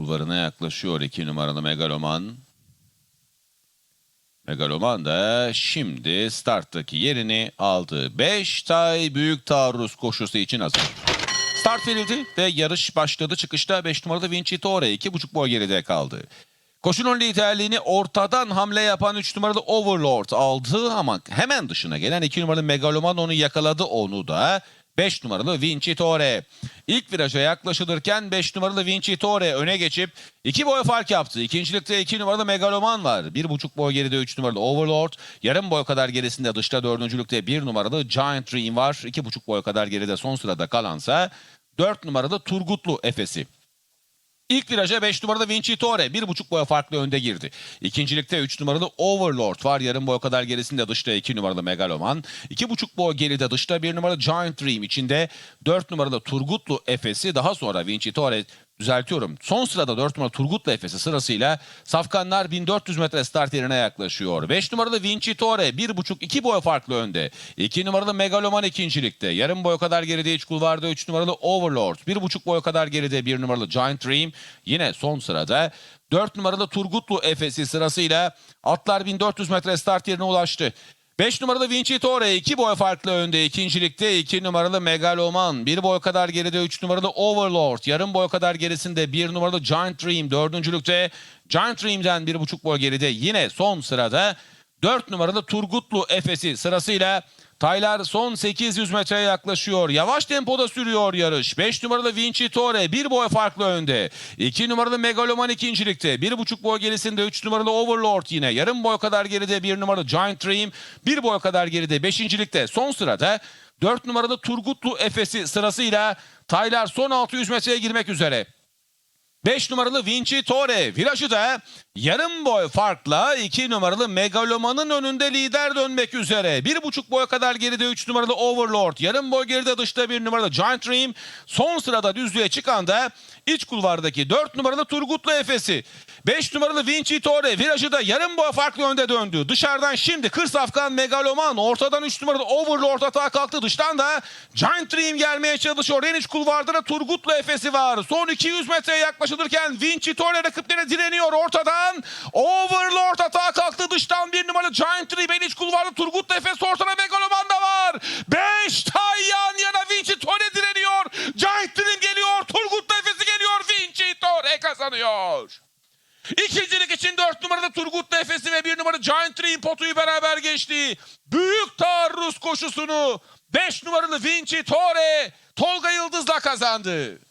kulvarına yaklaşıyor 2 numaralı Megaloman. Megaloman da şimdi starttaki yerini aldı. 5 tay büyük taarruz koşusu için hazır. Start verildi ve yarış başladı. Çıkışta 5 numaralı Vincitore 2,5 boy geride kaldı. Koşunun liderliğini ortadan hamle yapan 3 numaralı Overlord aldı ama hemen dışına gelen 2 numaralı Megaloman onu yakaladı onu da 5 numaralı Vincitore. İlk viraja yaklaşılırken 5 numaralı Vincitore öne geçip 2 boy fark yaptı. İkincilikte 2 numaralı Megaloman var. 1,5 boy geride 3 numaralı Overlord. Yarım boy kadar gerisinde dışta dördüncülükte 1 numaralı Giant Dream var. 2,5 boy kadar geride son sırada kalansa 4 numaralı Turgutlu Efes'i. İlk viraja 5 numaralı Vincitore 1,5 boy farklı önde girdi. İkincilikte 3 numaralı Overlord var. Yarım boy kadar gerisinde dışta 2 numaralı Megaloman. 2,5 boy geride dışta 1 numaralı Giant Dream içinde 4 numaralı Turgutlu Efes'i daha sonra Vincitore düzeltiyorum. Son sırada 4 numaralı Turgutlu Efes'i sırasıyla Safkanlar 1400 metre start yerine yaklaşıyor. 5 numaralı Vincitore 1,5-2 boy farklı önde. 2 numaralı Megaloman ikincilikte. Yarım boy kadar geride iç kulvarda 3 numaralı Overlord. 1,5 boy kadar geride 1 numaralı Giant Dream. Yine son sırada 4 numaralı Turgutlu Efes'i sırasıyla atlar 1400 metre start yerine ulaştı. 5 numaralı Vincitore 2 boy farklı önde. İkincilikte 2 numaralı Megaloman. 1 boy kadar geride 3 numaralı Overlord. Yarım boy kadar gerisinde 1 numaralı Giant Dream. Dördüncülükte Giant Dream'den 1,5 boy geride yine son sırada 4 numaralı Turgutlu Efes'i sırasıyla Taylar son 800 metreye yaklaşıyor. Yavaş tempoda sürüyor yarış. 5 numaralı Vincitore 1 boy farklı önde. 2 numaralı Megaloman ikincilikte. 1,5 boy gerisinde 3 numaralı Overlord yine. Yarım boy kadar geride 1 numaralı Giant Dream. 1 boy kadar geride 5. Son sırada 4 numaralı Turgutlu Efes'i sırasıyla Taylar son 600 metreye girmek üzere. 5 numaralı Vincitore virajı da yarım boy farkla 2 numaralı Megaloman'ın önünde lider dönmek üzere. 1,5 boy kadar geride 3 numaralı Overlord. Yarım boy geride dışta 1 numaralı Giant Dream. Son sırada düzlüğe çıkan da iç kulvardaki 4 numaralı Turgutlu Efes'i. 5 numaralı Vincitore virajı da yarım boy farklı önde döndü. Dışarıdan şimdi Kırsafkan Megaloman. Ortadan 3 numaralı Overlord atağa kalktı. Dıştan da Giant Dream gelmeye çalışıyor. En iç kulvarda da Turgutlu Efes'i var. Son 200 metreye yaklaşılırken Vincitore rakiplerine direniyor ortadan. Overlord atağa kalktı. Dıştan bir numaralı Giant Dream. En iç kulvarda Turgutlu Efes. Ortada Megaloman da var. 5 tay yan yana Vincitore direniyor. Giant Dream geliyor. Turgutlu Efes'i geliyor. Vincitore kazanıyor. İkincilik için 4 numarada Turgut Nefesi ve 1 numara Giant Dream potuyu beraber geçti. Büyük taarruz koşusunu 5 numaralı Vinci Tore Tolga Yıldız'la kazandı.